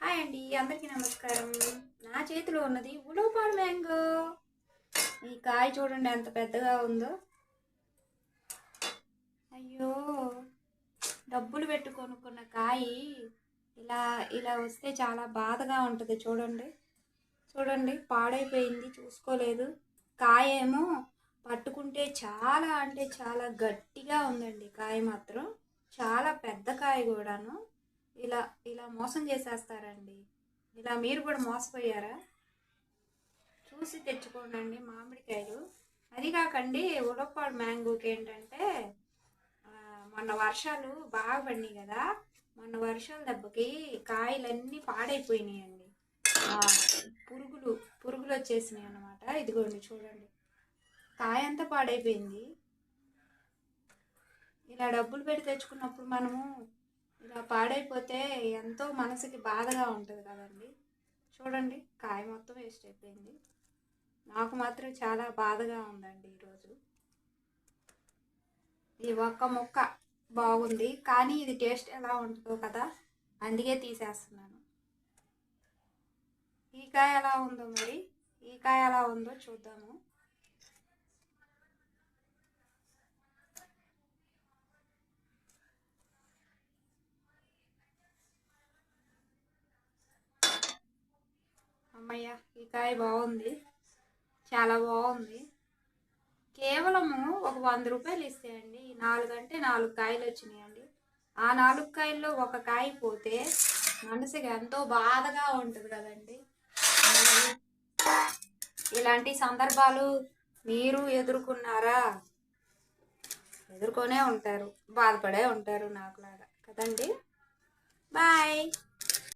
Hi అండి అందరికీ నమస్కారం. నా చేతిలో ఉన్నది ఉలవపాడు మ్యాంగో. ఈ కాయ చూడండి ఎంత పెద్దగా ఉందో. అయ్యో డబ్బులు పెట్టి కొనుక్కున్న కాయ ఇలా ఇలా వస్తే చాలా బాధగా ఉంటుంది చూడండి. చూడండి పాడైపోయింది చూసుకోలేదు. కాయ ఏమో పట్టుకుంటే చాలా అంటే చాలా గట్టిగా ఉందండి కాయ మాత్రం. చాలా పెద్ద కాయ కూడాను. ఇలా ఇలా మోసం చేసేస్తారండి. ఇలా మీరు కూడా మోసపోయారా? చూసి తెచ్చుకోండి మామిడికాయలు. అది కాకండి ఉలప్పాడు మ్యాంగోకి ఏంటంటే మొన్న వర్షాలు బాగా పడినాయి కదా. మొన్న వర్షాల దెబ్బకి కాయలన్నీ పాడైపోయినాయండి. పురుగులు పురుగులు వచ్చేసినాయి అన్నమాట. ఇదిగోండి చూడండి. కాయ అంతా పాడైపోయింది. ఇలా డబ్బులు పెట్టి తెచ్చుకున్నప్పుడు మనము ఇలా పాడైపోతే ఎంతో మనసుకి బాధగా ఉంటుంది కదండి. చూడండి కాయ మొత్తం వేస్ట్ అయిపోయింది. నాకు మాత్రం చాలా బాధగా ఉందండి ఈరోజు. ఈ ఒక్క ముక్క బాగుంది కానీ ఇది టేస్ట్ ఎలా ఉంటుందో కదా అందుకే తీసేస్తున్నాను. ఈ కాయ ఎలా ఉందో మరి ఈ కాయ ఎలా ఉందో చూద్దాము. అమ్మయ్య ఈ కాయ బాగుంది. చాలా బాగుంది. కేవలము ఒక వంద రూపాయలు ఇస్తాయండి. ఈ నాలుగు అంటే నాలుగు కాయలు వచ్చినాయండి. ఆ నాలుగు కాయల్లో ఒక కాయ పోతే మనసుకి ఎంతో బాధగా ఉంటుంది కదండి. ఇలాంటి సందర్భాలు మీరు ఎదుర్కొన్నారా? ఎదుర్కొనే ఉంటారు. బాధపడే ఉంటారు నాకులాగా. కదండి? బాయ్.